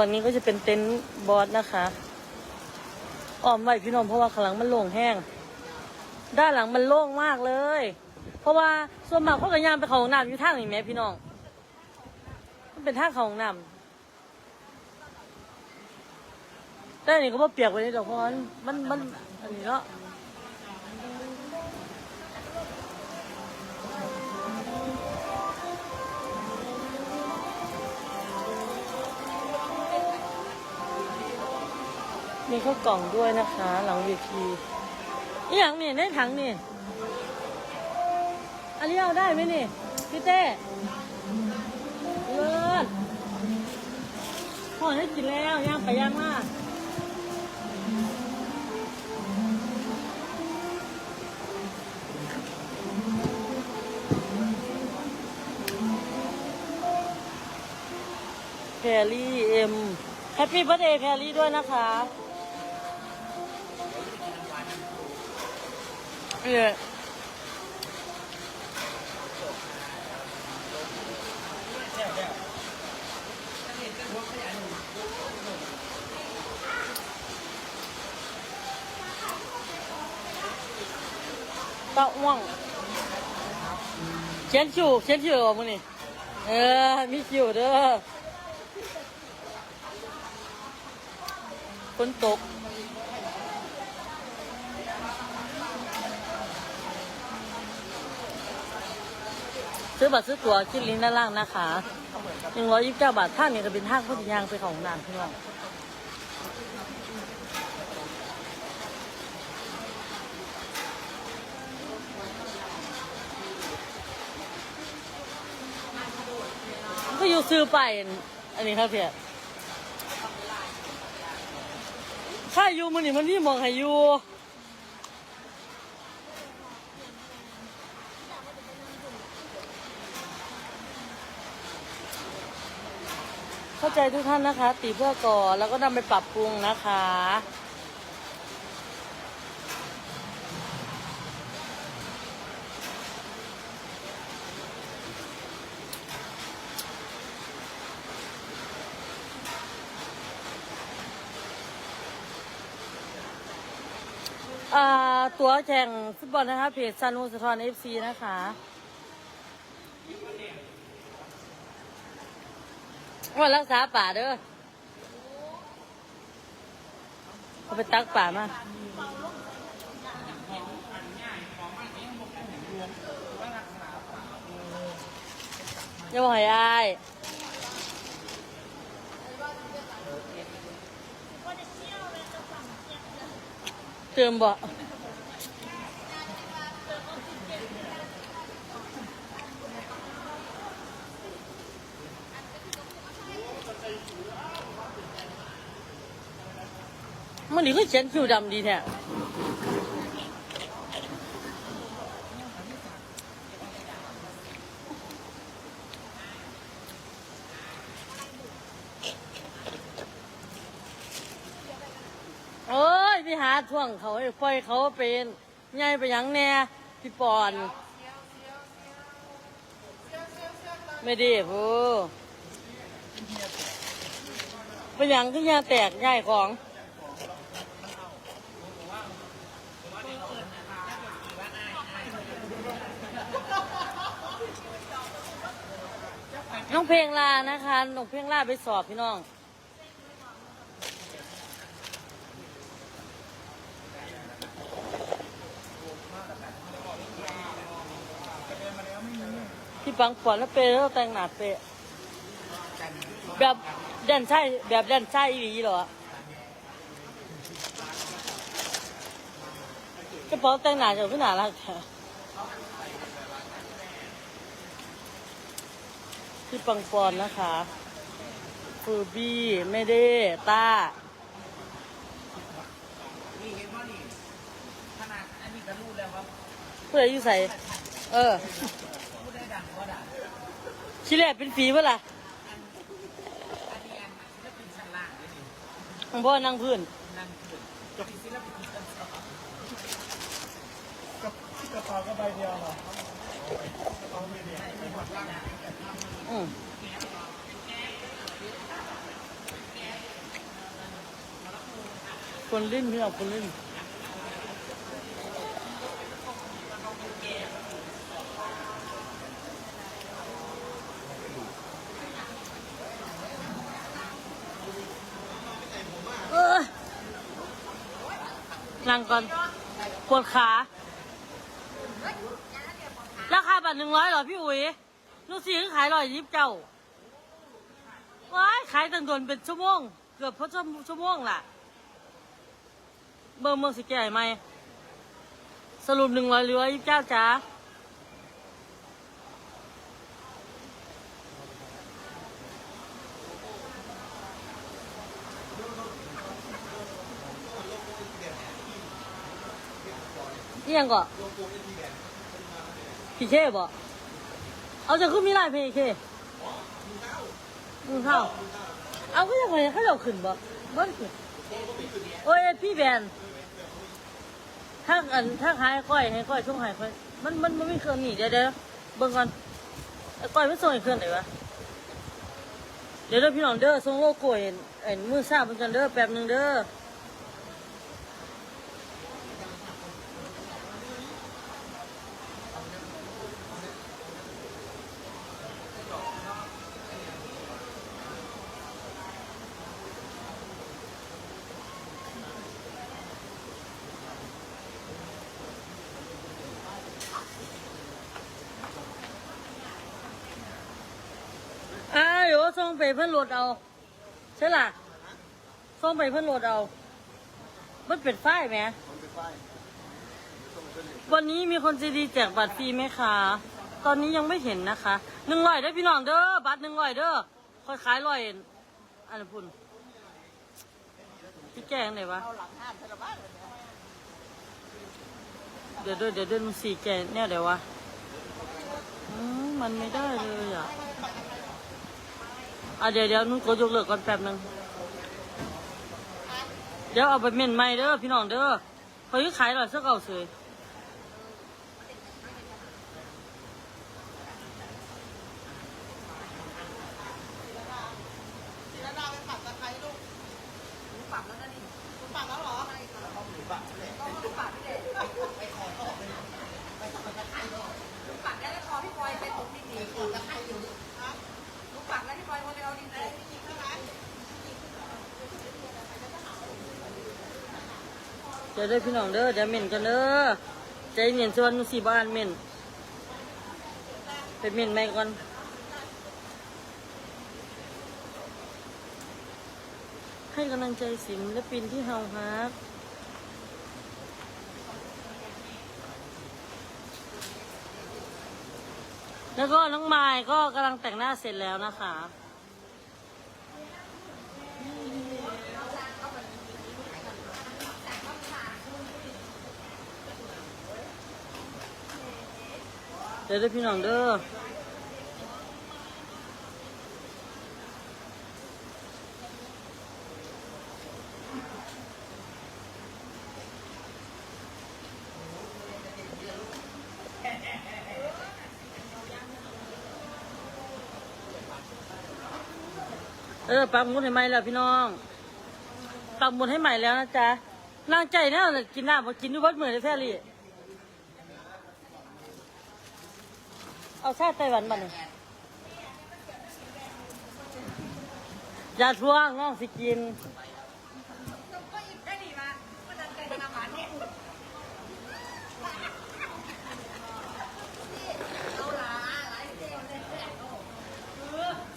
ตอนนี้ก็จะเป็นเต็นท์บอสนะคะอ้อมไว้พี่น้องเพราะว่าข้างหลังมันโล่งแห้ง ด้านหลังมันโล่งมากเลย เพราะว่าส่วนมากเขากับยามไปเขาห้องน้ำอยู่ทางนี้แหม่พี่น้อง มันเป็นทางเขาห้องน้ำแต่อันนี้ก็บ่เปียกไปเลยดอกเพราะมันมันมันอันนี้เนาะ มีข้าวกล่องด้วยนะคะ หลังเวทีอีหยังนี่ในถังนี่อันนี้เอาได้ไหมนี่พี่เต้เลิศพ่อให้กินแล้วย่างไปย่างมากแพรรี่เอ็มแฮปปี้เบ t ร์เดย์แพรรี่ด้วยนะคะ เนี่ยตะว่างเขียนคิวเขียนคิวออกมึงนี่เออ มีคิวเด้อฝนตก ซื้อบัตรซื้อตั๋วที่ลิงก์ด้านล่างนะคะหนึ่งร้อยยี่สิบเก้าบาทท่าเนี่ยก็เป็นท่างพุทธยางไปของนานพี่น้องก็อยู่ซื้อไปอันนี้ครับเพี่ยข้าอยู่มันนี่มันนี่มองให้อยู่ เข้า ใจทุกท่านนะคะ ตีเพื่อก่อแล้วก็นำไปปรับปรุงนะคะ อ่า ตัวแข่งฟุตบอลนะคะ เพจซานูสะทอนเอฟซีนะคะ ว่ารักษาป่าเด้อเขาไปตักป่ามาอย่าบอกให้อายเติมบ่ มันนี่ก็เขียนคิวดำดีแท้โอ้ยพี่หาท่วงเขาให้ปล่อยเขาเป็นไงไปยังแน่พี่ปอน ไม่ดีพูไปยังก็ยาแตกง่ายของ น้องเพลงลานะคะน้องเพลงลาไปสอบพี่น้อง พี่ปังปอนแล้วเปย์แล้วแต่งหนาเปย์แบบแดนใช่แบบแดนใช่อีหลีเหรอกระเป๋าแต่งหนาจะขึ้นหนารักแท้ พี่ปังปอนนะคะฟูบี้ไม่ได้ต้านี่เห็นว่านี่ขนาดอันนี้ก็รู้แล้วว่าเพื่ออยู่ใส่เออพูดได้ดังว่าด่าชิแรกเป็นฝีเมื่อไหร่อันนี้อันศิลปินชั้นล่างนี่ของพ่อนั่งพื้นนั่งขึ้นจบศิลปินชั้นสองกระเป๋าก็ใบเดียวเหรออืม คนลิ้นพี่น้องคนลิ้นเออนั่งก่อนปวดขา ราคาบัตรหนึ่งร้อยเหรอพี่อุ๋ย ลูกศิษย์ขายร้อยยิบเจ้าว้ายขายตั้งโดนเป็นชั่วโมง เกือบพอชั่วโมงล่ะ เบอร์เมืองสิแก่ไหม สรุปหนึ่งร้อยหรือว่ายิบเก้าจ้านี่ยังก่อนพี่เคบ่ เอาจะขึ้นมีลายเพี่เคมึงเข้าเอาก็ยังไงเขาเอาขึ้นบ่บ่ได้ขึ้นโอ้ยพี่แบนถ้าอันถ้าหายก้อยให้ก้อยช่วงหายก้อยมันมันมันไม่เครื่องนี่เดี๋ยวเดี๋ยวเบิ่งก่อนไอ้ก้อยไม่ส่งให้เครื่องไหนวะเดี๋ยวเด้อพี่น้องเด้อส่งโลโก้เห็นเอ็นมือซ่าเพิ่นกันเด้อแป๊บหนึงเด้อ งไปเพิ่อนโหลดเอา ใช่ล่ะส่งไปเพิ่อนโหลดเอา มันเป็นไฟล์ไหม วันนี้มีคนใจดีแจกบัตรฟรีไหมคะ ตอนนี้ยังไม่เห็นนะคะหนึ่งร้อยได้อพี่น้องเด้อ บัตรหนึ่งร้อยเด้อคอยขายร้อยอันนนพุ่นพี่แกงไหนวะ เดี๋ยวเดี๋ยวเดี๋ยวเดินงสี่แกเนี่ยเดี๋ยววะอืมมันไม่ได้เลยอะ อะเดี๋ยวเดี๋ยวนุ่นกดยกเลิกก่อนแป๊บหนึง เดี๋ยวเอาไปเม่นใหม่เด้อพี่น้องเด้อเขาจะขายร้อเสื้อเก่าเสย แล้วเราไปปักตะไคร้ลูกหนูปักแล้วนะนี่หนูปักแล้วเหรอหนูปักไม่ได้ต้องหนูปักไม่ได้ไปขอต่อเลยไปต่อตะไคร้หนูปักได้แล้วพอพี่ปอยไปตกดินดีขอตะไคร้อยู่ฮะหนูปักแล้วพี่ปอยคนไปเอาดินเลยพี่ยิงเท่าไหร่ เดี๋ยวเด้อพี่น้องเด้อเดี๋ยวเม่นกันเด้อใจเย็นส่วนสี่บ้านเม่นไปเม่นใหม่ก่อนให้กำลังใจศิลปินที่เฮาฮักแล้วก็น้องไม้ก็กำลังแต่งหน้าเสร็จแล้วนะคะ เดี๋ยวเด้อพี่น้องเด้อเออปักหมุดให้ใหม่แล้วพี่น้องปักหมุดให้ใหม่แล้วนะจ๊ะนางใจแน่เลยกินน้ำมากินด้วยวัดเหมือนในแพรี่ เอาชาติไต้หวันมาเนี่ยอย่าทวงน้องสิกิน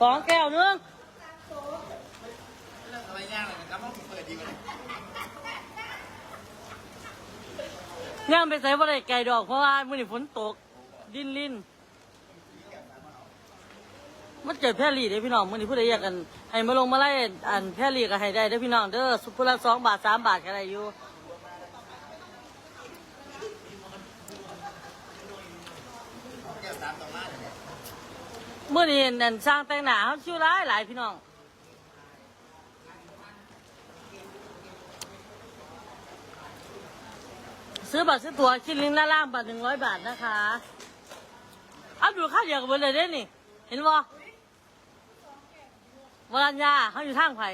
สองแก้วนึงเรื่องอะไรยากเลยนะครับต้องเปิดดีกว่าย่างไปใส่บะไรไก่ดอกเพราะว่ามื่อนี้ฝนตก ดิ้นลิ้น มันเกิดแพร่ลีเด้อพี่น้องมื่อนี้ผู้ใดอยากกันให้มาลงมาไล่อันแพร่ลีก็ให้ได้เด้อพี่น้องเด้อสุพุละสองบาทสามบาทก็ได้อยู่เมื่อนี้นั่นสร้างแต่งหนาเขาชิวร้ายหลายพี่น้องซื้อบัตรซื้อตั๋วคิดลิงค์ด้านล่างบัตรหนึ่งร้อยบาทนะคะ เอาดูค่าเดียวกับเบอร์เลยเด้นี่ เห็นบ่ วันยาเขาอยู่ทางไผ่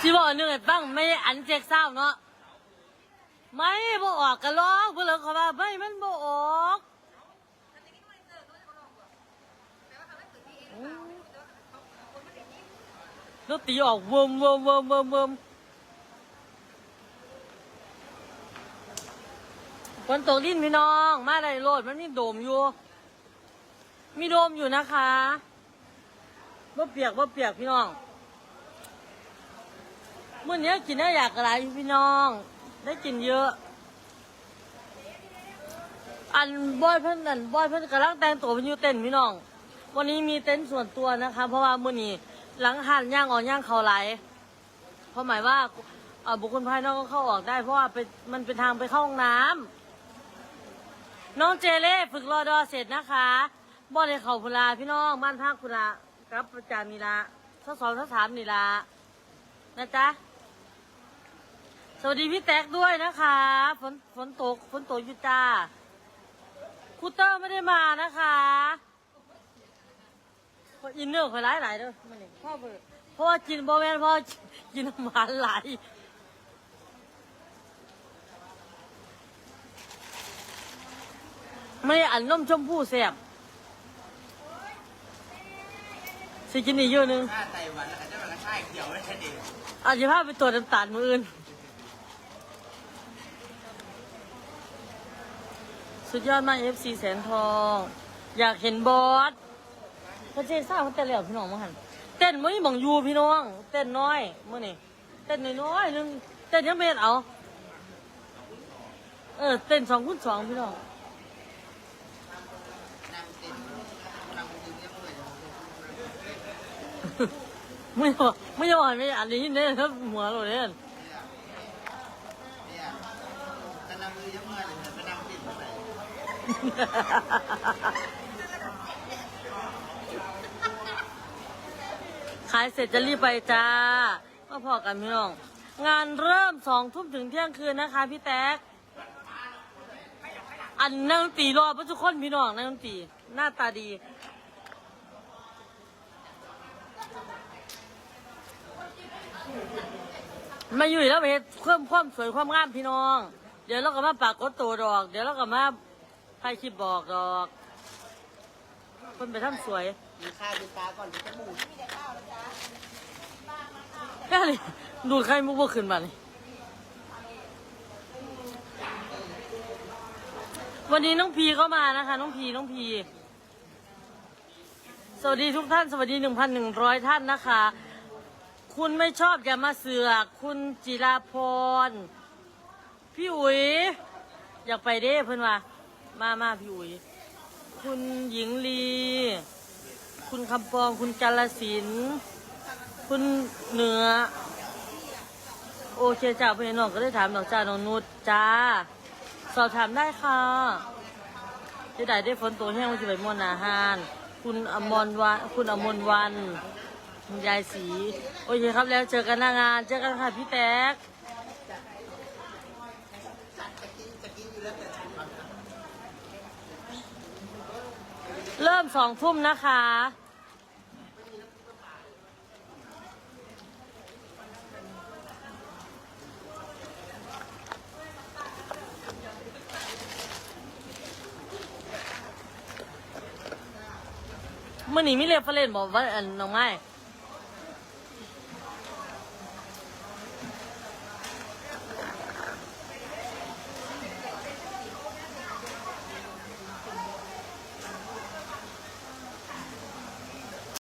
ชีบอกหนึ่งไอ้บ้างไม่อันเจ๊กเศร้าเนาะไม่บ่ออกกันหรองเพื่อนเขาว่าไม่มันบ่ออกแล้วตีออกเวิมเวิมเวิมเวิมเวิม นตกดินพี่น้อง มาได้โลดมันมีโดมอยู่ มีโดมอยู่นะคะบ่เปียกบ่เปียกพี่น้องมื่อนี้กินได้อยากอะไรพี่น้อง ได้กินเยอะ อันบอยเพิ่อนอันบอยเพิ่อนกำลังแต่งตัวเป็นยูเต้นพี่น้อง วันนี้มีเต็นส่วนตัวนะคะ เพราะว่ามื่อนี้หลังหันย่างออกย่างเขาไหลเพราะหมายว่าบุคคลภายนอกก็เข้าออกได้ เพราะว่าเป็นมันเป็นทางไปเข้าห้องน้ำ น้องเจเล่ฝึกรอดอเสร็จนะคะบ่ได้เขาพุลาพี่น้องบ้านพักพุลากับประจามีลาทั้งสองทั้งสามนี่ละนะจ๊ะสวัสดีพี่แตกด้วยนะคะฝนฝนตกฝนตกอยู่จ้าครูเตอร์ไม่ได้มานะคะอินเนอร์คอยหลายหลายเด้อมันนี่พ่อเบิดเพราะว่ากินบอแมนเพราะว่ากินน้ำหวานหลาย ไม่ได้อันนมชมพู่แซ่บสิกินอีกเยอะนึงข้าไต้หวันแล้วก็จะมากระชายเขียวแล้วแค่เดียวอาจจะพาไปตรวจน้ำตาลมืออื่น สุดยอดมาก FC แสนทอง อยากเห็นบอสพระเจ้าทราบเขาเต้นแล้วพี่น้องมั้งหันเต้นไม่บังอยูพี่น้อง เต้นน้อยมื่อนี่เต้นน้อยๆนึงเต้นยังไม่เห็นเอา เออเต้นสองคูณสองพี่น้อง นางเต็มนางยืนยังเลย ไม่บอไม่บอกไม่อันนี้เนี่ยถ้าหัวเราเนี่ยเนี่ยแต่นางมือยังเมื่อยเลยแต่นางติดไปขายเสร็จจะรีบไปจ้าก็พอกันพี่น้อง งานเริ่มสองทุ่มถึงเที่ยงคืนนะคะพี่แต๊กอันนักดนตรีรอพระทุกคนพี่น้องนักดนตรีหน้าตาดี มาอยู่แล้วไปเฮ็ดเพิ่มความสวยความงามพี่น้อง เดี๋ยวเราก็มาปากกดตัวดอก เดี๋ยวเราก็มาถ่ายคลิปบอกดอก คนไปทำสวยมีข้าวดูปลาก่อนดูจมูกแค่นี้ดูดไข่มุกบ่ขึ้นมาเลยวันนี้น้องพีเข้ามานะคะ น้องพีน้องพี สวัสดีทุกท่าน สวัสดีหนึ่งพันหนึ่งร้อยท่านนะคะ คุณไม่ชอบอย่ามาเสือก คุณจิราพร พี่อุ๋ย อยากไปเด้เพื่อนว่ามามาพี่อุ๋ย คุณหญิงลี คุณคำปอง คุณกาลสิน คุณเหนือ โอเคจ้าพี่น้องก็ได้ถามน้องจ้าน้องนุชจ้า สอบถามได้ค่ะจะได้ได้ฝนตัวแห้งมันจะไปมวนอาหาร คุณอมรวันคุณอมรวันคุณยายสีโอเคครับแล้วเจอกันหน้างานเจอกันค่ะพี่แต๊กเริ่มสองทุ่มนะคะ มื่อนี้มีเรียกเฟรนบอกว่าอันน้องไม้